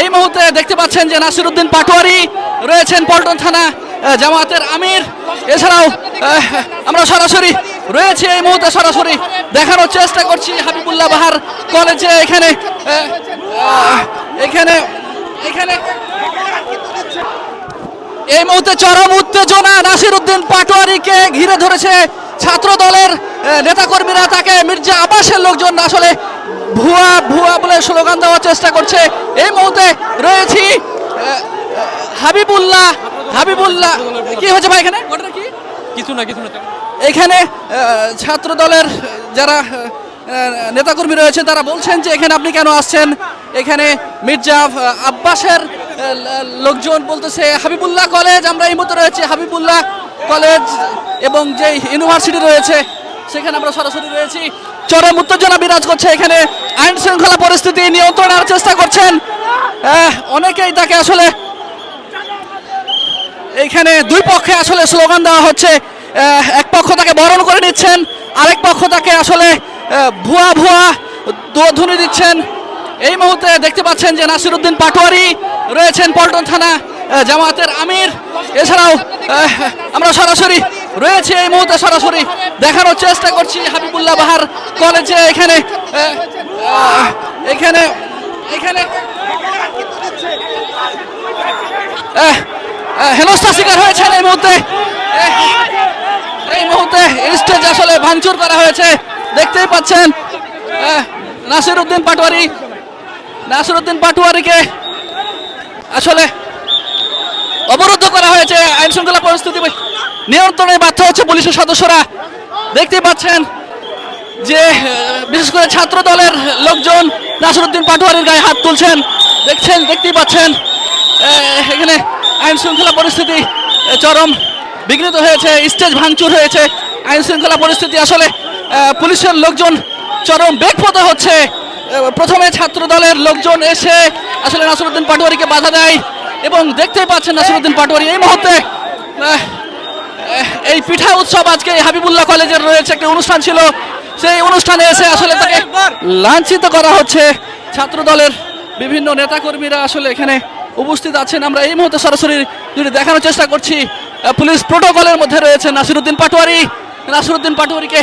এই মুহূর্তে দেখতে পাচ্ছেন যে নাসিরুদ্দিন পাটোয়ারি রয়েছেন পল্টন থানা আহ, জামায়াতের আমির। এছাড়াও আমরা সরাসরি রয়েছে এই মুহূর্তে সরাসরি দেখানোর চেষ্টা করছি হাবিবুল্লাহ বাহার কলেজে। এখানে এখানে এখানে এই মুহূর্তে চরম উত্তেজনা নাসির উদ্দিন পাটোয়ারিকে ঘিরে ধরেছে ছাত্র দলের নেতাকর্মীরা। তাকে মির্জা আবাসের লোকজন আসলে ভুয়া ভুয়া বলে স্লোগান দেওয়ার চেষ্টা করছে। এই মুহূর্তে রয়েছি হাবিবুল্লাহ হাবিবুল্লাহ। কি হয়েছে ভাই এখানে? কি? কিছু না কিছু না। এখানে ছাত্র দলের যারা নেতাকর্মী রয়েছেন তারা বলছেন যে এখানে আপনি কেন আসছেন? এখানে মির্জা আব্বাসের লোকজন বলতেছে হাবিবুল্লাহ কলেজ আমরা এই মতো রয়েছে হাবিবুল্লাহ কলেজ এবং যে ইউনিভার্সিটি রয়েছে সেখানে আমরা সরাসরি রয়েছি। চরম উত্তেজনা বিরাজ করছে এখানে। আইন শৃঙ্খলা পরিস্থিতি নিয়ন্ত্রণের চেষ্টা করছেন। অনেকেই তাকে আসলে এইখানে দুই পক্ষে আসলে স্লোগান দেওয়া হচ্ছে। এক পক্ষ তাকে বরণ করে নিচ্ছেন আরেক পক্ষ তাকে আসলে ভুয়া ভুয়া ধ্বনি দিচ্ছেন। এই মুহূর্তে দেখতে পাচ্ছেন যে নাসিরুদ্দিন পাটোয়ারি রয়েছেন পল্টন থানা আহ, জামায়াতের আমির। এছাড়াও আমরা সরাসরি রয়েছে এই মুহূর্তে সরাসরি। দেখানোর চেষ্টা করছি হাবিবুল্লাহ বাহার কলেজে এখানে এখানে এখানে। আহ, শিকার হয়েছেন এই মুহূর্তে। এই মুহূর্তে স্টেজ আসলে ভাঙচুর করা হয়েছে। দেখতেই পাচ্ছেন নাসির উদ্দিন পাটোয়ারি নাসির উদ্দিন পাটোয়ারিকে আসলে অবরুদ্ধ করা হয়েছে আইন শৃঙ্খলা পরিস্থিতি নিয়ন্ত্রণে বাধ্য হচ্ছে পুলিশের সদস্যরা। দেখতেই পাচ্ছেন যে বিশেষ করে ছাত্র দলের লোকজন নাসিরুদ্দিন পাটোয়ারির গায়ে হাত তুলছেন। দেখছেন, দেখতেই পাচ্ছেন এখানে আইন শৃঙ্খলা পরিস্থিতি চরম বিঘ্নিত হয়েছে, স্টেজ ভাঙচুর হয়েছে। আইন শৃঙ্খলা পরিস্থিতি আসলে পুলিশের লোকজন চরম বেগপত হচ্ছে। প্রথমে ছাত্র দলের লোকজন এসে আসলে নাসিরুদ্দিন পাটোয়ারিকে বাধা দেয়। এবং দেখতেই পাচ্ছেন নাসিরুদ্দিন পাটোয়ারি এই মুহূর্তে এই পিঠা উৎসব আজকে হাবিবুল্লাহ কলেজের রয়েছে, একটি অনুষ্ঠান ছিল। সেই অনুষ্ঠানে এসে আসলে তাকে লাঞ্ছিত করা হচ্ছে। ছাত্র দলের বিভিন্ন নেতাকর্মীরা আসলে এখানে উপস্থিত আছেন। আমরা এই মুহূর্তে সরাসরি যদি দেখানোর চেষ্টা করছি পুলিশ প্রোটোকলের মধ্যে রয়েছে নাসিরুদ্দিন পাটোয়ারি। নাসিরুদ্দিন পাটোয়ারিকে